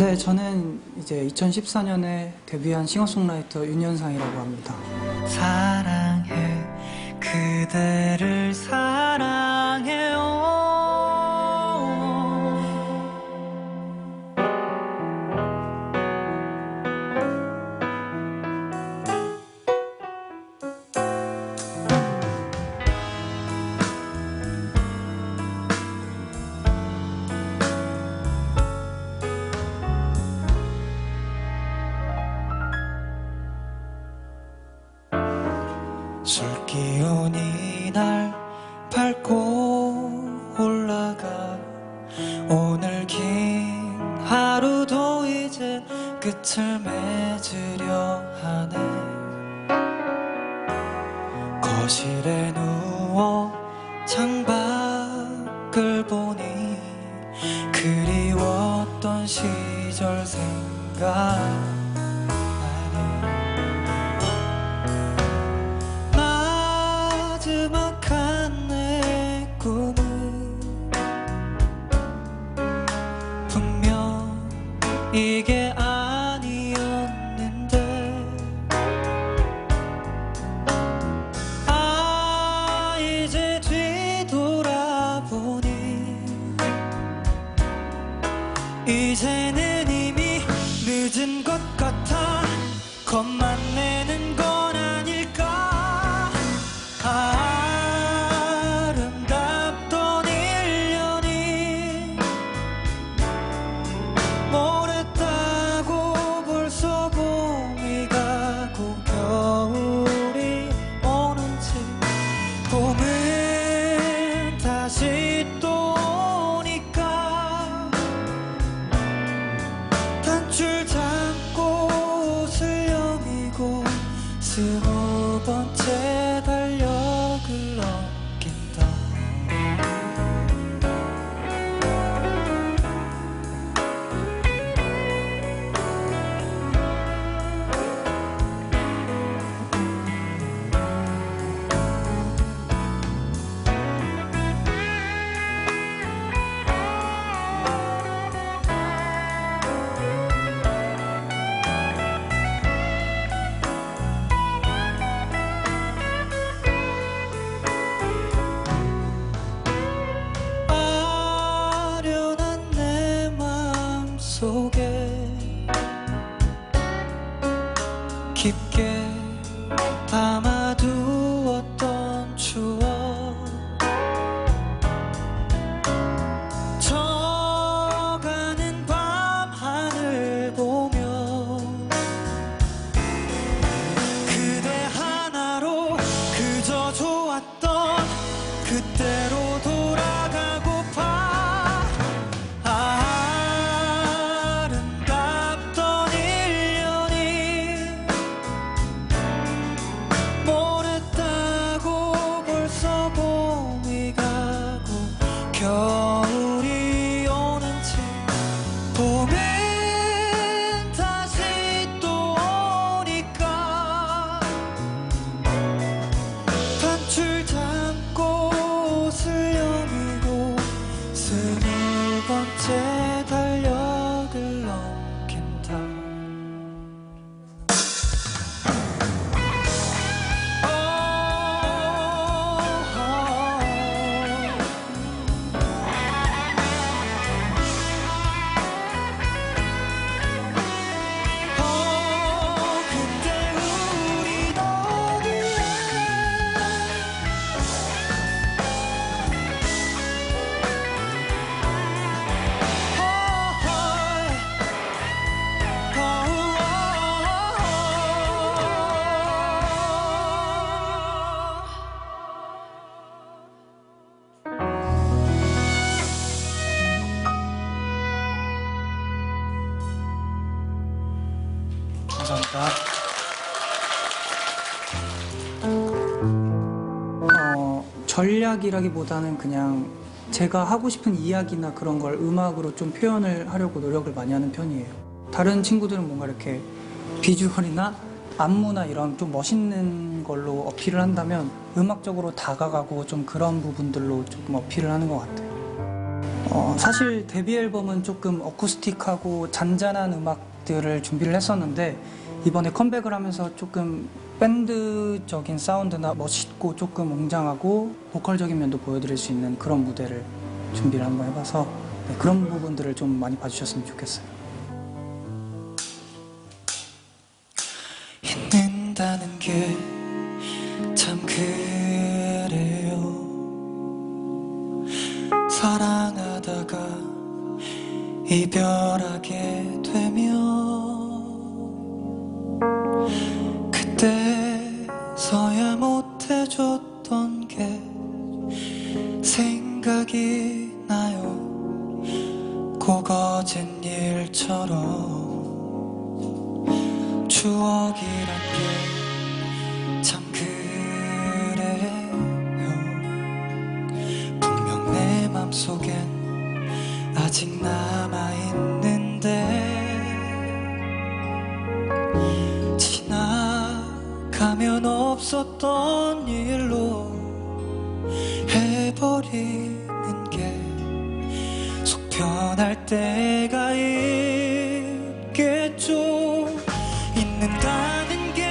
네, 저는 이제 2014년에 데뷔한 싱어송라이터 윤현상이라고 합니다. 사랑해 그대를 사랑해 거실에 누워 창밖을 보니 그리웠던 시절 생각 봄은 감사합니다. 어, 전략이라기보다는 그냥 제가 하고 싶은 이야기나 그런 걸 음악으로 좀 표현을 하려고 노력을 많이 하는 편이에요. 다른 친구들은 뭔가 이렇게 비주얼이나 안무나 이런 좀 멋있는 걸로 어필을 한다면 음악적으로 다가가고 좀 그런 부분들로 조금 어필을 하는 것 같아요. 어, 사실 데뷔 앨범은 조금 어쿠스틱하고 잔잔한 음악 들을 준비를 했었는데 이번에 컴백을 하면서 조금 밴드적인 사운드나 멋있고 조금 웅장하고 보컬적인 면도 보여드릴 수 있는 그런 무대를 준비를 한번 해봐서 네, 그런 부분들을 좀 많이 봐주셨으면 좋겠어요. 있는다는 게 참 그래요 사랑하다가 이별하게 되면 생각이 나요? 고거진 일처럼 추억이란 게 참 그래요. 분명 내 맘속엔 아직 남아있는데 지나가면 없었던 일로 게 속편할 때가 있겠죠. 있는다는 게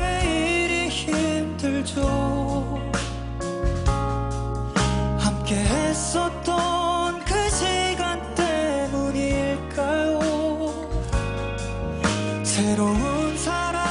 왜 이리 힘들죠? 함께 했었던 그 시간 때문일까요? 새로운 사람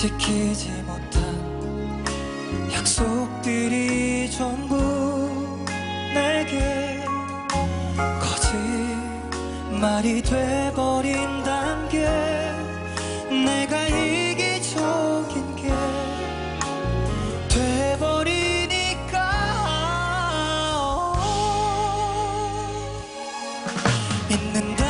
지키지 못한 약속들이 전부 내게 거짓말이 돼버린단 게 내가 이기적인 게 돼버리니까. 잊는다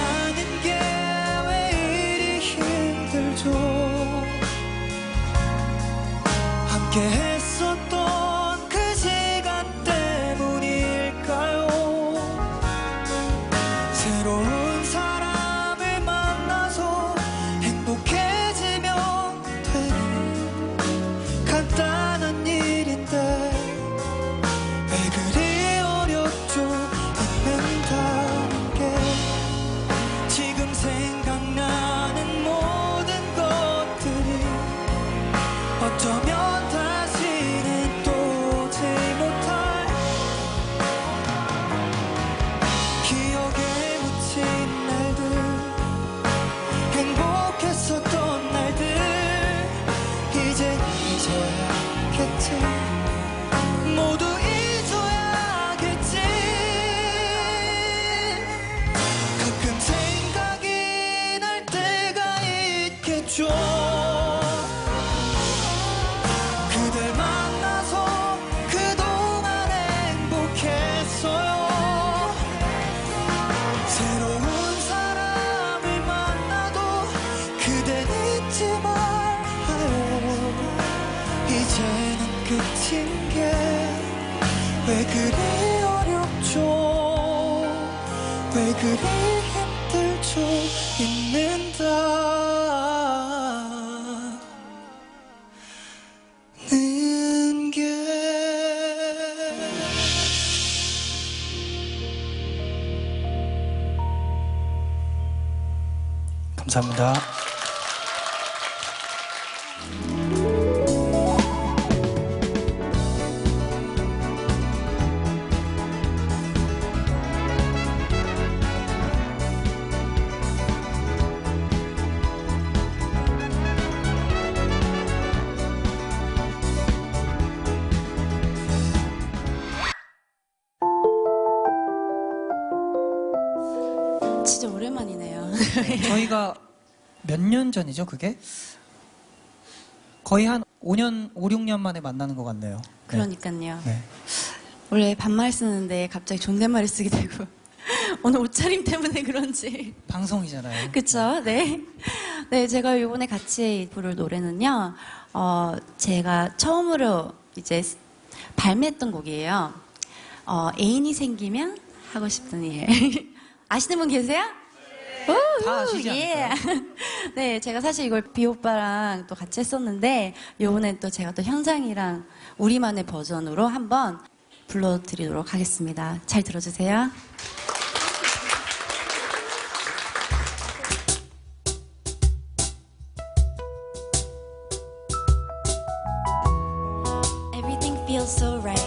그리 어렵죠. 왜 그리 힘들죠. 잊는다 는 게 감사합니다. 진짜 오랜만이네요. 저희가 몇 년 전이죠, 그게? 거의 한 5년, 5, 6년 만에 만나는 것 같네요. 네. 그러니까요. 네. 원래 반말 쓰는데 갑자기 존댓말을 쓰게 되고 오늘 옷차림 때문에 그런지. 방송이잖아요. 그쵸? 네. 네, 제가 이번에 같이 부를 노래는요, 어, 제가 처음으로 이제 발매했던 곡이에요. 어, 애인이 생기면 하고 싶은 일. 아시는 분 계세요? 우후, 다 아시지 예. 네, 제가 사실 이걸 비오빠랑 또 같이 했었는데, 요번엔 또 제가 또 현장이랑 우리만의 버전으로 한번 불러드리도록 하겠습니다. 잘 들어주세요. Everything feels so right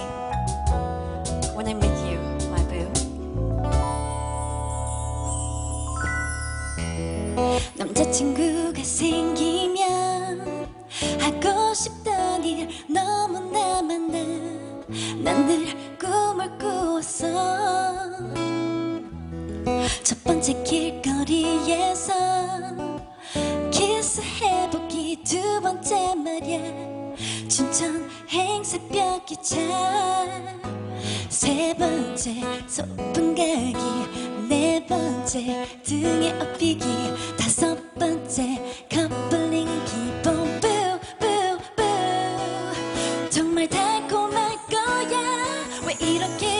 남자친구가 생기면 하고 싶던 일 너무나 많아 난 늘 꿈을 꾸었어 첫 번째 길거리에서 키스해보기 두 번째 말이야. 춘천 행사벽 기차 세 번째 소풍 가기 네 번째 등에 업히기 달콤할 거야. 왜 이렇게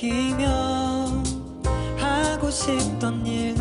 생기면 하고 싶던 일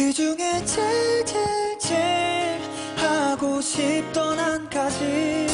그 중에 제일 제일 제일 하고 싶던 한 가지